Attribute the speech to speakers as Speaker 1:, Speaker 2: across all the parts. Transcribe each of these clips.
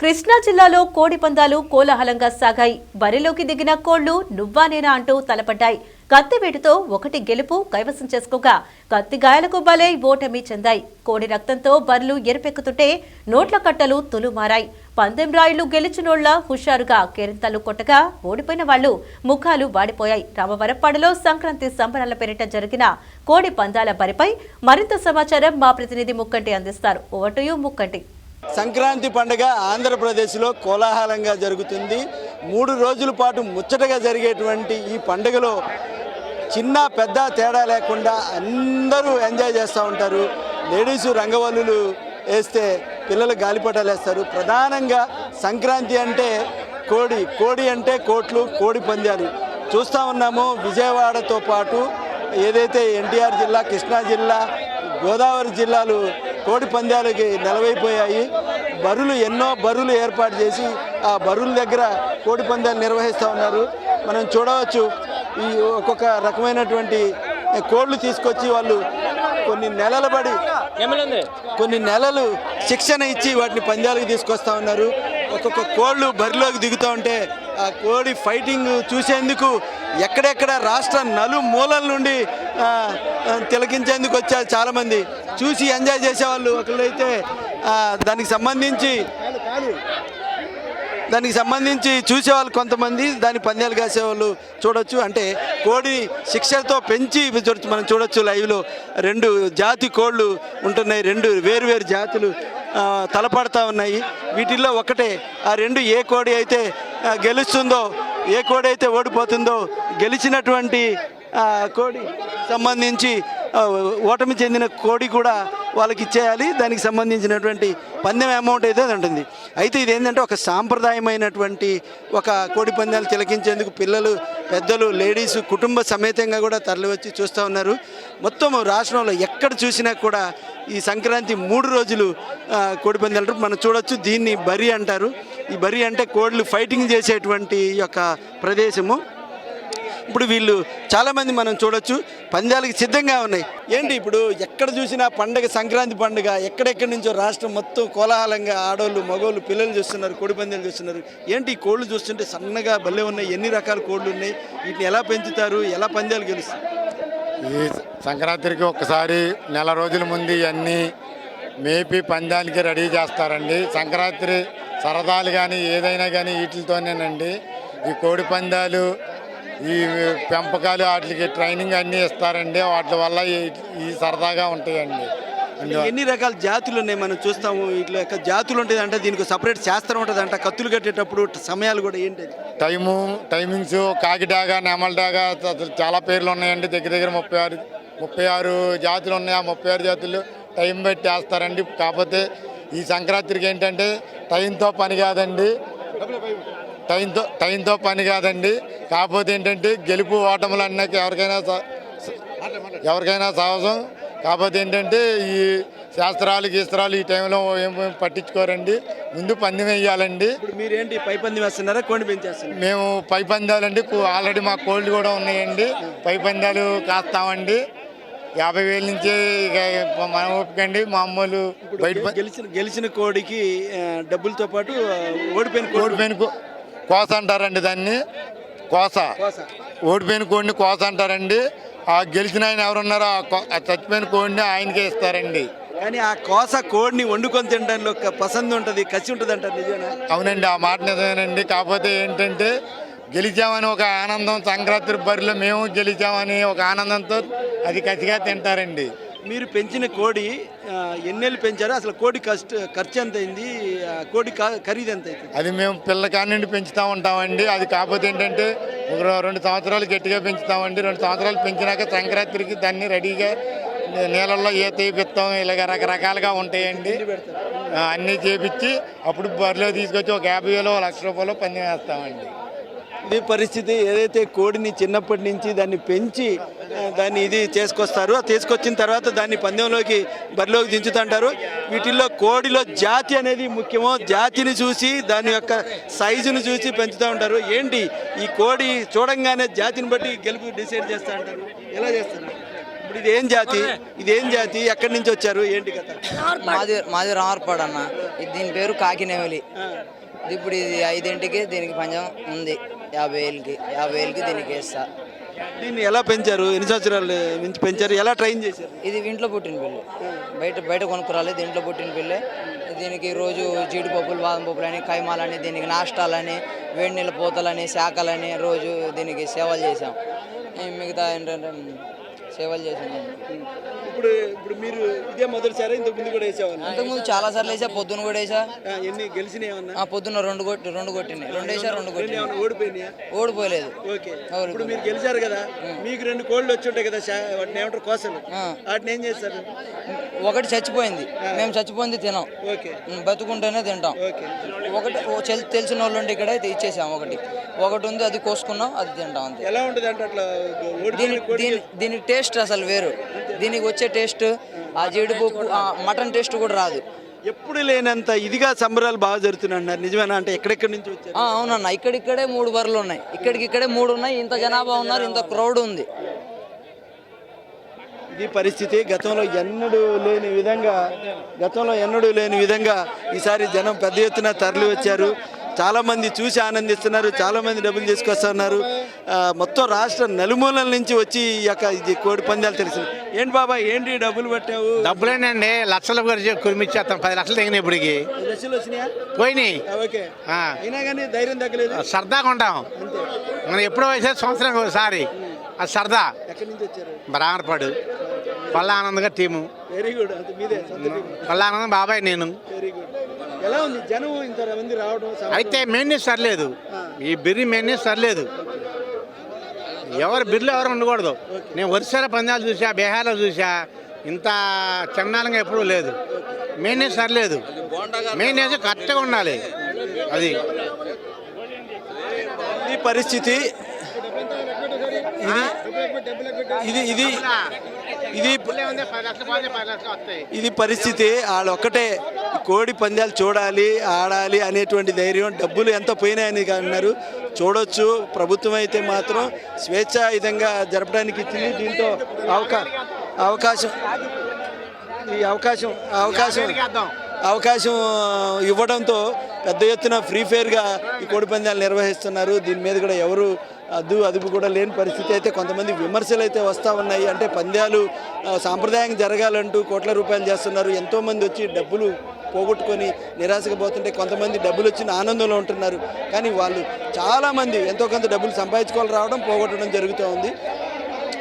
Speaker 1: కృష్ణా జిల్లాలో కోడి పందాలు కోలాహలంగా సాగాయి. బరిలోకి దిగిన కోళ్ళు నువ్వా నేనా అంటూ తలపడ్డాయి. కత్తివేటుతో ఒకటి గెలుపు కైవసం చేసుకోగా కత్తి గాయాలకు బలై ఓటమి చెందాయి. కోడి రక్తంతో బర్లు ఎరుపెక్కుతుంటే నోట్ల కట్టలు తులుమారాయి. పందెం రాయులు గెలిచినోళ్ళ హుషారుగా కేరింతలు కొట్టగా ఓడిపోయిన వాళ్ళు ముఖాలు వాడిపోయాయి. రామవరప్పాడులో సంక్రాంతి సంబరాల పేరిట జరిగిన కోడి పందాల బరిపై మరింత సమాచారం మా ప్రతినిధి ముక్కంటి అందిస్తారు. ఓవర్ టు ముక్కంటి.
Speaker 2: సంక్రాంతి పండుగ ఆంధ్రప్రదేశ్లో కోలాహలంగా జరుగుతుంది. మూడు రోజుల పాటు ముచ్చటగా జరిగేటువంటి ఈ పండుగలో చిన్న పెద్ద తేడా లేకుండా అందరూ ఎంజాయ్ చేస్తూ ఉంటారు. లేడీస్ రంగవల్లులు వేస్తే పిల్లలు గాలిపటాలు వేస్తారు ప్రధానంగా సంక్రాంతి అంటే కోడి కోడి అంటే కోట్లు కోడి పందాలు. చూస్తూ ఉన్నాము విజయవాడతో పాటు ఏదైతే ఎన్టీఆర్ జిల్లా కృష్ణా జిల్లా గోదావరి జిల్లాలు కోడి పందాలకి నెలవైపోయాయి. బరులు ఎన్నో బరులు ఏర్పాటు చేసి ఆ బరుల దగ్గర కోడి పందాలు నిర్వహిస్తూ ఉన్నారు. మనం చూడవచ్చు ఈ ఒక్కొక్క రకమైనటువంటి కోళ్ళు తీసుకొచ్చి వాళ్ళు కొన్ని నెలల బడి కొన్ని నెలలు శిక్షణ ఇచ్చి వాటిని పందాలకు తీసుకొస్తా ఉన్నారు. ఒక్కొక్క కోళ్ళు బరిలోకి దిగుతూ ఉంటే ఆ కోడి ఫైటింగ్ చూసేందుకు ఎక్కడెక్కడ రాష్ట్ర నలు మూలల నుండి తిలకించేందుకు వచ్చారు చాలామంది. చూసి ఎంజాయ్ చేసేవాళ్ళు ఒకళ్ళైతే దానికి సంబంధించి దానికి సంబంధించి చూసేవాళ్ళు కొంతమంది దాని పందాలు కాసేవాళ్ళు చూడొచ్చు. అంటే కోడి శిక్షతో పెంచి చూడొచ్చు మనం చూడొచ్చు లైవ్లో. రెండు జాతి కోళ్ళు ఉంటున్నాయి రెండు వేరు వేరు జాతులు తలపడతా ఉన్నాయి. వీటిల్లో ఒకటే ఆ రెండు ఏ కోడి అయితే గెలుస్తుందో ఏ కోడి అయితే ఓడిపోతుందో గెలిచినటువంటి కోడి సంబంధించి ఓటమి చెందిన కోడి కూడా వాళ్ళకి ఇచ్చేయాలి. దానికి సంబంధించినటువంటి పందెం అమౌంట్ అయితే అది ఉంటుంది. అయితే ఇది ఏంటంటే ఒక సాంప్రదాయమైనటువంటి ఒక కోడి పందాలు తిలకించేందుకు పిల్లలు పెద్దలు లేడీస్ కుటుంబ సమేతంగా కూడా తరలివచ్చి చూస్తూ ఉన్నారు. మొత్తం రాష్ట్రంలో ఎక్కడ చూసినా కూడా ఈ సంక్రాంతి మూడు రోజులు కోడి పందాలు మనం చూడొచ్చు. దీన్ని బరి అంటారు. ఈ బరి అంటే కోళ్ళు ఫైటింగ్ చేసేటువంటి యొక్క ప్రదేశము. ఇప్పుడు వీళ్ళు చాలామంది మనం చూడొచ్చు. పందాలకి సిద్ధంగా ఉన్నాయి. ఏంటి ఇప్పుడు ఎక్కడ చూసినా పండగ సంక్రాంతి పండుగ ఎక్కడెక్కడి నుంచో రాష్ట్రం మొత్తం కోలాహలంగా ఆడోళ్ళు మగోళ్ళు పిల్లలు చూస్తున్నారు కోడి పందాలు చూస్తున్నారు. ఏంటి ఈ కోళ్ళు చూస్తుంటే సన్నగా భలే ఉన్నాయి ఎన్ని రకాల కోళ్ళు ఉన్నాయి వీటిని ఎలా పెంచుతారు ఎలా పందాలు గెలుస్తారు?
Speaker 3: ఈ సంక్రాంతికి ఒక్కసారి నెల రోజుల ముందు ఇవన్నీ మేపి పందానికి రెడీ చేస్తారండి. సంక్రాంతి సరదాలు కానీ ఏదైనా కానీ వీటితోనేనండి. ఈ కోడి పందాలు ఈ పెంపకాలు వాటికి ట్రైనింగ్ అన్నీ ఇస్తారండి. వాటి వల్ల ఈ- సరదాగా ఉంటాయండి.
Speaker 2: ఎన్ని రకాల జాతులు ఉన్నాయి? మనం చూస్తాము ఇట్లా యొక్క జాతులు ఉంటుంది అంటే దీనికి సపరేట్ శాస్త్రం ఉంటుంది అంట కత్తులు కట్టేటప్పుడు సమయాలు కూడా ఏంటి?
Speaker 3: టైము టైమింగ్స్ కాకిడాగా నెమలడాగా చాలా పేర్లు ఉన్నాయండి. దగ్గర దగ్గర ముప్పై ఆరు ముప్పై ఆరు జాతులు ఉన్నాయి. ఆ ముప్పై ఆరు జాతులు టైం పెట్టి వేస్తారండి. కాకపోతే ఈ సంక్రాంతికి ఏంటంటే టైంతో పని కాదండి. టైంతో టైంతో పని కాదండి. కాకపోతే ఏంటంటే గెలుపు ఓటములు అన్నాక ఎవరికైనా ఎవరికైనా సహజం కాకపోతే ఏంటంటే ఈ శాస్త్రాలు గీస్త్రాలు ఈ టైంలో ఏం పట్టించుకోరండి. ముందు పందెం వేయాలండి.
Speaker 2: మీరేంటి పై పంది వేస్తున్నారా కోడి పెంచేస్తున్నారు
Speaker 3: మేము పై పందాలండి. ఆల్రెడీ మా కోళ్ళు కూడా ఉన్నాయండి. పై పందాలు కాస్తామండి. యాభై వేల నుంచి మన ఓపికండి మామూలు బయట
Speaker 2: గెలిచిన గెలిచిన కోడికి డబ్బులతో పాటు ఓడిపోయిన
Speaker 3: ఓడిపోయిన కోస అంటారండి దాన్ని? కోస. ఓడిపోయిన కోడిని కోస అంటారండి. ఆ గెలిచిన ఆయన ఎవరున్నారో ఆ చచ్చిపోయిన కోడిని ఆయనకే ఇస్తారండి.
Speaker 2: కానీ ఆ కోస కోడిని వండుకొని తినడంలో ఒక పసంది ఉంటుంది కసి ఉంటుంది అంటారు నిజమేనా?
Speaker 3: అవునండి ఆ మాట నిజమేనండి. కాకపోతే ఏంటంటే గెలిచామని ఒక ఆనందం సంక్రాంతి బరిలో మేము గెలిచామని ఒక ఆనందంతో అది కసిగా తింటారండి.
Speaker 2: మీరు పెంచిన కోడి ఎన్నేళ్ళు పెంచారో? అసలు కోడి కష్ట ఖర్చు ఎంత అయింది? కోడి ఖరీదు ఎంత అవుతుంది?
Speaker 3: అది మేము పిల్ల కానిండి పెంచుతూ ఉంటామండి. అది కాకపోతే ఏంటంటే ఒక రెండు సంవత్సరాలు గట్టిగా పెంచుతామండి. రెండు సంవత్సరాలు పెంచినాక సంక్రాంతికి దాన్ని రెడీగా నీళ్ళల్లో ఈత తీపిస్తాం ఇలాగ రకరకాలుగా ఉంటాయండి. అన్నీ చేపించి అప్పుడు బరిలో తీసుకొచ్చి ఒక యాభై వేలు లక్ష రూపాయలు పందెం వేస్తామండి
Speaker 2: పరిస్థితి ఏదైతే కోడిని చిన్నప్పటి నుంచి దాన్ని పెంచి దాన్ని ఇది చేసుకొస్తారు తీసుకొచ్చిన తర్వాత దాన్ని పందెంలోకి బరిలోకి దించుతుంటారు వీటిల్లో కోడిలో జాతి అనేది ముఖ్యమో జాతిని చూసి దాని యొక్క సైజును చూసి పెంచుతూ ఉంటారు. ఏంటి? ఈ కోడి చూడంగానే జాతిని బట్టి గెలుపు డిసైడ్ చేస్తూ ఉంటారు ఎలా చేస్తారు? ఇప్పుడు ఇది ఏం జాతి? ఇది ఏం జాతి? ఎక్కడి నుంచి వచ్చారు? ఏంటి కథ?
Speaker 4: మాది మాది రామర్పాడు అన్న. దీని పేరు కాకినేవలి. ఇప్పుడు ఇది ఐదింటికి దీనికి పంజం ఉంది. యాభై వేలకి యాభై వేలకి దీనికి వేస్తా.
Speaker 2: దీన్ని ఎలా పెంచారు? ఎన్ని సంవత్సరాలు నుంచి పెంచారు? ఎలా ట్రైన్ చేశారు?
Speaker 4: ఇది ఇంట్లో పుట్టిన పిల్లి బయట బయట కొనుక్కురాలి దీంట్లో పుట్టిన పిల్లే దీనికి రోజు జీడిపప్పులు బాదం పప్పులు అని కైమాలని దీనికి నాష్టాలని వేడి నీళ్ళ పూతలని శాఖలని రోజు దీనికి సేవలు చేసాం మిగతా ఏంటంటే సేవలు చేసాం
Speaker 2: ఇప్పుడు ఇప్పుడు మీరు ఇదే మొదటిసారి ఇంతకు ముందు కూడా వేసేవాళ్ళు
Speaker 4: అంతకుముందు చాలా సార్లు వేసా పొద్దున కూడా వేసా.
Speaker 2: ఎన్ని గెలిచినాయి ఏమన్నా?
Speaker 4: ఆ పొద్దున్న రెండు కొట్టి రెండు కొట్టినాయి. రెండు వేసా రెండు
Speaker 2: ఏమన్నా ఓడిపోయినాయా?
Speaker 4: ఓడిపోలేదు.
Speaker 2: ఓకే. ఇప్పుడు మీరు గెలిచారు కదా మీకు రెండు కోళ్ళు వచ్చి ఉంటాయి కదా వాటిని ఏమంటారు కోసలు. వాటిని ఏం చేస్తారు?
Speaker 4: ఒకటి చచ్చిపోయింది. మేము చచ్చిపోయింది తినాం. బతుకుంటేనే తింటాం.
Speaker 2: ఓకే.
Speaker 4: ఒకటి తెలిసిన వాళ్ళు ఉంటే ఇక్కడ అయితే ఇచ్చేసాం ఒకటి. ఒకటి ఉంది అది కోసుకున్నాం అది తింటాం అంతే.
Speaker 2: ఎలా ఉంటుంది అంటే అట్లా
Speaker 4: దీని దీని టేస్ట్ అసలు వేరు. దీనికి వచ్చే టేస్ట్ ఆ జీడిపప్పు మటన్ టేస్ట్ కూడా రాదు.
Speaker 2: ఎప్పుడు లేనంత ఇదిగా సంబరాలు బాగా జరుగుతున్నాయి నిజమేనా? అంటే ఎక్కడెక్కడి నుంచి వచ్చారు?
Speaker 4: ఆ, అవునన్న ఇక్కడిక్కడే మూడు బర్రెలు ఉన్నాయి. ఇక్కడికి ఇక్కడే మూడు ఉన్నాయి. ఇంత జనాభా ఉన్నారు ఇంత క్రౌడ్ ఉంది.
Speaker 2: ఇది పరిస్థితి. గతంలో ఎన్నడూ లేని విధంగా గతంలో ఎన్నడూ లేని విధంగా ఈసారి జనం పెద్ద ఎత్తున తరలి వచ్చారు చాలా మంది చూసి ఆనందిస్తున్నారు చాలా మంది డబ్బులు తీసుకొస్తున్నారు. మొత్తం రాష్ట్ర నలుమూలల నుంచి వచ్చి ఈ యొక్క ఇది కోడి పందాలు తెలిసింది. ఏంటి బాబా ఏంటి డబ్బులు పట్టావు?
Speaker 5: డబ్బులేనండి లక్షలు గురించి కురిమిచ్చేస్తాం పది లక్షలు తెగినాయి ఇప్పటికి.
Speaker 2: దశలు వచ్చినాయా?
Speaker 5: పోయినాయి.
Speaker 2: ఓకే.
Speaker 5: ఆ.
Speaker 2: అయినా కానీ ధైర్యం తగ్గలేదు?
Speaker 5: సరదాగా ఉంటాం మనం ఎప్పుడో వేసేది సంవత్సరం ఒకసారి. అది సరదా.
Speaker 2: ఎక్కడి నుంచి వచ్చారు?
Speaker 5: బ్రాహ్మణపాడు పల్లా ఆనందంగా టీము.
Speaker 2: Very good. మీదే సొంత టీం
Speaker 5: పల్లా ఆనందం బాబాయ్ నేను.
Speaker 2: Very good. ఎలా ఉంది? జనం ఇంత మంది రావడం
Speaker 5: అయితే మెయిన్నెస్ సర్లేదు. ఈ బిర్రి మెయిన్నెస్ సర్లేదు. ఎవరు బిర్లు ఎవరు ఉండకూడదు. నేను వరుసల పందాలు చూసా బీహార్లో చూసా ఇంత చండాలంగా ఎప్పుడూ లేదు. మెయిన్నెస్ సర్లేదు. మెయిన్నెస్ కరెక్ట్గా ఉండాలి. అది.
Speaker 2: ఇది పరిస్థితి ఇది ఇది ఇది ఇది ఇది పరిస్థితి. వాళ్ళు ఒక్కటే కోడి పందాలు చూడాలి ఆడాలి అనేటువంటి ధైర్యం డబ్బులు ఎంత పోయినాయని అన్నారు. చూడొచ్చు ప్రభుత్వం అయితే మాత్రం స్వేచ్ఛాయుతంగా జరపడానికి ఇచ్చింది దీంతో అవకా అవకాశం ఈ అవకాశం అవకాశం అవకాశం ఇవ్వడంతో పెద్ద ఎత్తున ఫ్రీ ఫైర్గా ఈ కోడి పందాలు నిర్వహిస్తున్నారు. దీని మీద కూడా ఎవరు అద్దు అదుపు కూడా లేని పరిస్థితి అయితే కొంతమంది విమర్శలు అయితే వస్తూ ఉన్నాయి. అంటే పందాలు సాంప్రదాయం జరగాలంటూ కోట్ల రూపాయలు చేస్తున్నారు. ఎంతోమంది వచ్చి డబ్బులు పోగొట్టుకొని నిరాశకు పోతుంటే కొంతమంది డబ్బులు వచ్చిన ఆనందంలో ఉంటున్నారు. కానీ వాళ్ళు చాలామంది ఎంతో కొంత డబ్బులు సంపాదించుకోవాలి రావడం పోగొట్టడం జరుగుతూ ఉంది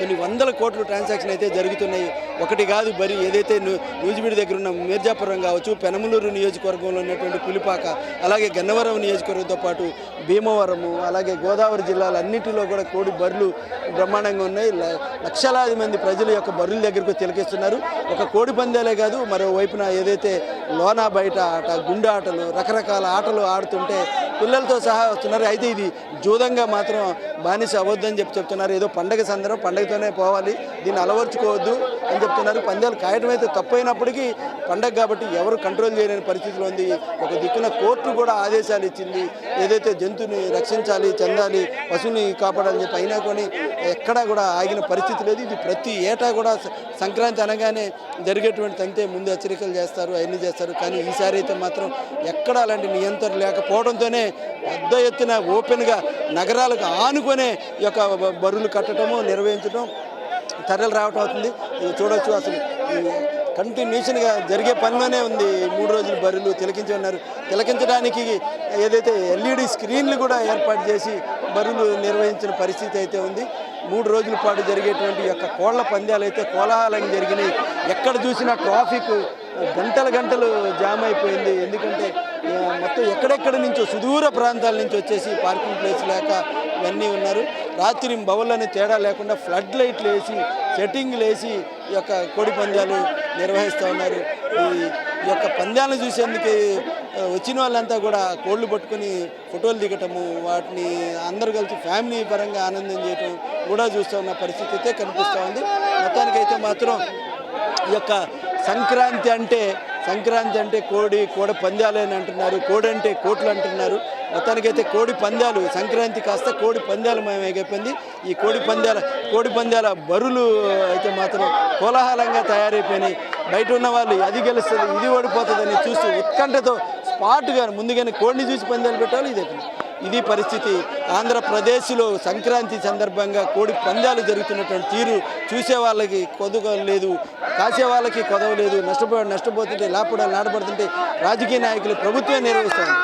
Speaker 2: కొన్ని వందల కోట్లు ట్రాన్సాక్షన్ అయితే జరుగుతున్నాయి. ఒకటి కాదు బరి ఏదైతే ను- దగ్గర ఉన్న మీర్జాపురం కావచ్చు పెనమలూరు నియోజకవర్గంలో ఉన్నటువంటి పులిపాక అలాగే గన్నవరం నియోజకవర్గంతో పాటు భీమవరము అలాగే గోదావరి జిల్లాలన్నింటిలో కూడా కోడి బర్రెలు బ్రహ్మాండంగా ఉన్నాయి. ల- లక్షలాది మంది ప్రజల యొక్క బర్రెల దగ్గరకు తిలకిస్తున్నారు. ఒక కోడి పందేలే కాదు మరోవైపున ఏదైతే లోనా బయట ఆట గుండె ఆటలు రకరకాల ఆటలు ఆడుతుంటే పిల్లలతో సహా వస్తున్నారు. అయితే ఇది జూదంగా మాత్రం బానిస అవ్వద్దని చెప్పి చెప్తున్నారు. ఏదో పండగ సందర్భం పండగతోనే పోవాలి. దీన్ని అలవర్చుకోవద్దు అని చెప్తున్నారు. పందాలు కాయడం అయితే తప్పైనప్పటికీ పండగ కాబట్టి ఎవరు కంట్రోల్ చేయలేని పరిస్థితిలో ఉంది. ఒక దిక్కున కోర్టు కూడా ఆదేశాలు ఇచ్చింది. ఏదైతే జంతువుని రక్షించాలి చెందాలి పశువుని కాపాడాలని చెప్పి అయినా కానీ ఎక్కడా కూడా ఆగిన పరిస్థితి లేదు. ఇది ప్రతి ఏటా కూడా సంక్రాంతి అనగానే జరిగేటువంటి తంతే ముందు హెచ్చరికలు చేస్తారు అవన్నీ చేస్తారు. కానీ ఈసారి అయితే మాత్రం ఎక్కడ అలాంటి నియంత్రణ లేకపోవడంతోనే పెద్ద ఎత్తున ఓపెన్గా నగరాలకు ఆనుకొనే యొక్క బరువులు కట్టడము నిర్వహించడం తరలి రావటం అవుతుంది. చూడవచ్చు చూడొచ్చు అసలు కంటిన్యూషన్గా జరిగే పనిలోనే ఉంది. మూడు రోజులు బరులు తిలకించి ఉన్నారు. తిలకించడానికి ఏదైతే ఎల్ఈడి స్క్రీన్లు కూడా ఏర్పాటు చేసి బరులు నిర్వహించిన పరిస్థితి అయితే ఉంది. మూడు రోజుల పాటు జరిగేటువంటి యొక్క కోళ్ళ పందాలు అయితే కోలాహలం జరిగినాయి. ఎక్కడ చూసినా ట్రాఫిక్ గంటల గంటలు జామ్ అయిపోయింది. ఎందుకంటే మొత్తం ఎక్కడెక్కడ నుంచో సుదూర ప్రాంతాల నుంచి వచ్చేసి పార్కింగ్ ప్లేస్ లేక ఇవన్నీ ఉన్నారు. రాత్రి బవులని తేడా లేకుండా ఫ్లడ్ లైట్లు వేసి సెట్టింగ్లు వేసి ఈ యొక్క కోడి పందాలు నిర్వహిస్తూ ఉన్నారు. ఈ ఈ యొక్క పందాలను చూసేందుకు వచ్చిన వాళ్ళంతా కూడా కోళ్ళు పట్టుకొని ఫోటోలు దిగటము వాటిని అందరూ కలిసి ఫ్యామిలీ పరంగా ఆనందం చేయటం కూడా చూస్తూ ఉన్న పరిస్థితి అయితే కనిపిస్తూ ఉంది. మొత్తానికైతే మాత్రం ఈ యొక్క సంక్రాంతి అంటే సంక్రాంతి అంటే కోడి కోడి పందాలు అని అంటున్నారు కోడి అంటే కోట్లు అంటున్నారు. మొత్తానికైతే కోడి పందాలు సంక్రాంతి కాస్త కోడి పందాలు మేమైపోయింది ఈ కోడి పందాల కోడి పందాల బరులు అయితే మాత్రం కోలాహలంగా తయారైపోయినాయి. బయట ఉన్న వాళ్ళు అది గెలుస్తుంది ఇది ఓడిపోతుందని చూస్తూ ఉత్కంఠతో స్పాట్గా ముందుగానే కోడిని చూసి పందాలు పెట్టాలి. ఇది ఇది పరిస్థితి. ఆంధ్రప్రదేశ్లో సంక్రాంతి సందర్భంగా కోడి పందాలు జరుగుతున్నటువంటి తీరు చూసే వాళ్ళకి కొదువ లేదు. కాసే వాళ్ళకి కొదవ లేదు నష్టపో నష్టపోతుంటే లాపడాలు నాటపడుతుంటే రాజకీయ నాయకులు ప్రభుత్వం నిర్వహిస్తుంది.